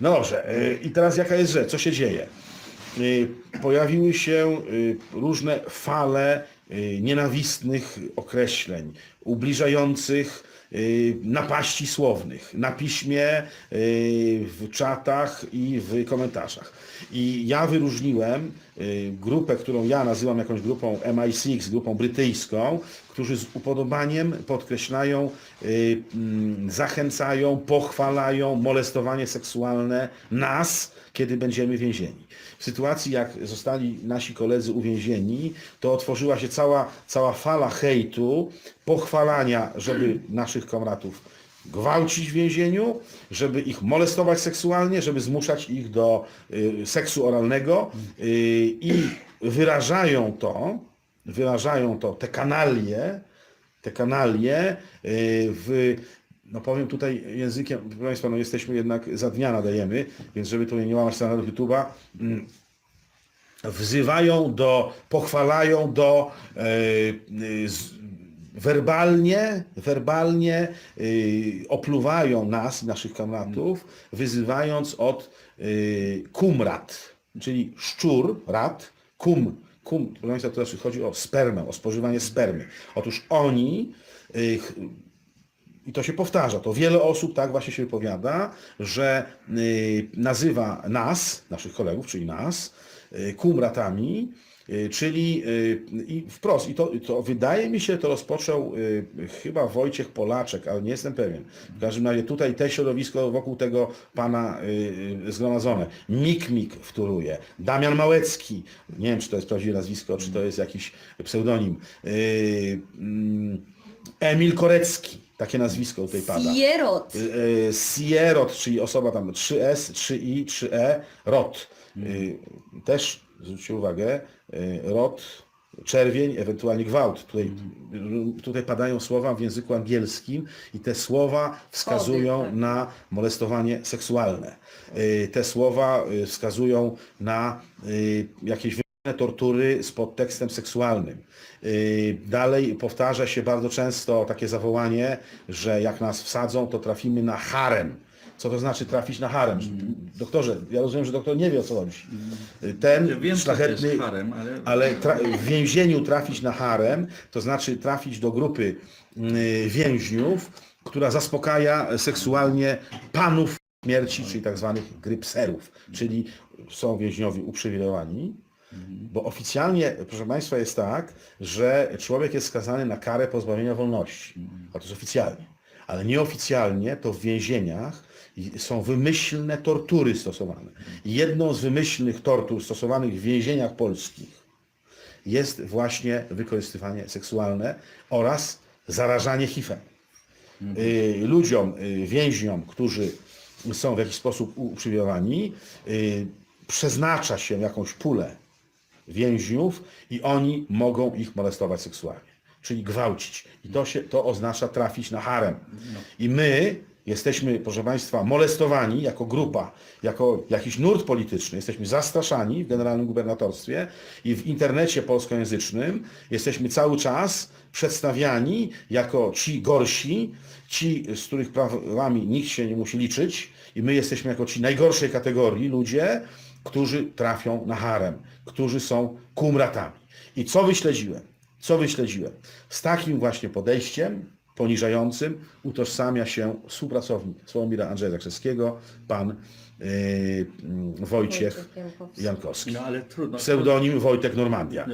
No dobrze, y, i teraz jaka jest rzecz? Co się dzieje? Y, Pojawiły się y, różne fale nienawistnych określeń, ubliżających y, napaści słownych na piśmie, y, w czatach i w komentarzach. I ja wyróżniłem y, grupę, którą ja nazywam jakąś grupą MI6, grupą brytyjską, którzy z upodobaniem podkreślają, mm, zachęcają, pochwalają molestowanie seksualne nas, kiedy będziemy więzieni. W sytuacji, jak zostali nasi koledzy uwięzieni, to otworzyła się cała, cała fala hejtu, pochwalania, żeby naszych komratów gwałcić w więzieniu, żeby ich molestować seksualnie, żeby zmuszać ich do y, seksu oralnego y, i wyrażają to, wyrażają to, te kanalie, te kanalie y, w, no powiem tutaj językiem, proszę Państwa, no jesteśmy jednak, za dnia nadajemy, więc żeby tu nie łamać standardów YouTube'a, mm, wzywają do, pochwalają do e, z, werbalnie, werbalnie y, opluwają nas, naszych kamratów, wyzywając od y, kumrat, czyli szczur, rat, kum, kum, Państwa, tutaj chodzi o spermę, o spożywanie spermy. Otóż oni y, i to się powtarza, to wiele osób tak właśnie się wypowiada, że y, nazywa nas, naszych kolegów, czyli nas, y, kumratami, y, czyli i wprost. I to, to wydaje mi się, to rozpoczął chyba Wojciech Polaczek, ale nie jestem pewien. W każdym razie tutaj te środowisko wokół tego pana zgromadzone. Mik-Mik wtóruje, Damian Małecki, nie wiem czy to jest prawdziwe nazwisko, czy to jest jakiś pseudonim, mm, Emil Korecki, takie nazwisko tutaj pada. Sierot. Y, y, Sierot, czyli osoba tam 3S, 3I, 3E, ROT. Y, Też zwróćcie uwagę, ROT, czerwień, ewentualnie gwałt. Tutaj, tutaj padają słowa w języku angielskim i te słowa wskazują tak. na molestowanie seksualne. Te słowa wskazują na jakieś tortury z podtekstem seksualnym. Yy, Dalej powtarza się bardzo często takie zawołanie, że jak nas wsadzą, to trafimy na harem. Co to znaczy trafić na harem? Doktorze, ja rozumiem, że doktor nie wie o co chodzi. Yy, Ten Ja wiem, szlachetny, harem, ale- ale w więzieniu trafić na harem, to znaczy trafić do grupy yy, więźniów, która zaspokaja seksualnie panów śmierci, czyli tak zwanych grypserów, czyli są więźniowie uprzywilejowani, bo oficjalnie, proszę Państwa, jest tak, że człowiek jest skazany na karę pozbawienia wolności. A to jest oficjalnie. Ale nieoficjalnie to w więzieniach są wymyślne tortury stosowane. I jedną z wymyślnych tortur stosowanych w więzieniach polskich jest właśnie wykorzystywanie seksualne oraz zarażanie HIV-em. Y, Ludziom, y, więźniom, którzy są w jakiś sposób uprzywilejowani, y, przeznacza się jakąś pulę więźniów i oni mogą ich molestować seksualnie, czyli gwałcić. I to, się, to oznacza trafić na harem. I my jesteśmy, proszę Państwa, molestowani jako grupa, jako jakiś nurt polityczny, jesteśmy zastraszani w generalnym gubernatorstwie i w internecie polskojęzycznym jesteśmy cały czas przedstawiani jako ci gorsi, ci, z których prawami nikt się nie musi liczyć i my jesteśmy jako ci najgorszej kategorii ludzie, którzy trafią na harem, którzy są kumratami. I co wyśledziłem? Co wyśledziłem? Z takim właśnie podejściem poniżającym utożsamia się współpracownik Sławomira Andrzeja Zakrzewskiego, pan yy, Wojciech Wojciech Jankowski. Jankowski. No ale trudno. Pseudonim Wojtek Normandia.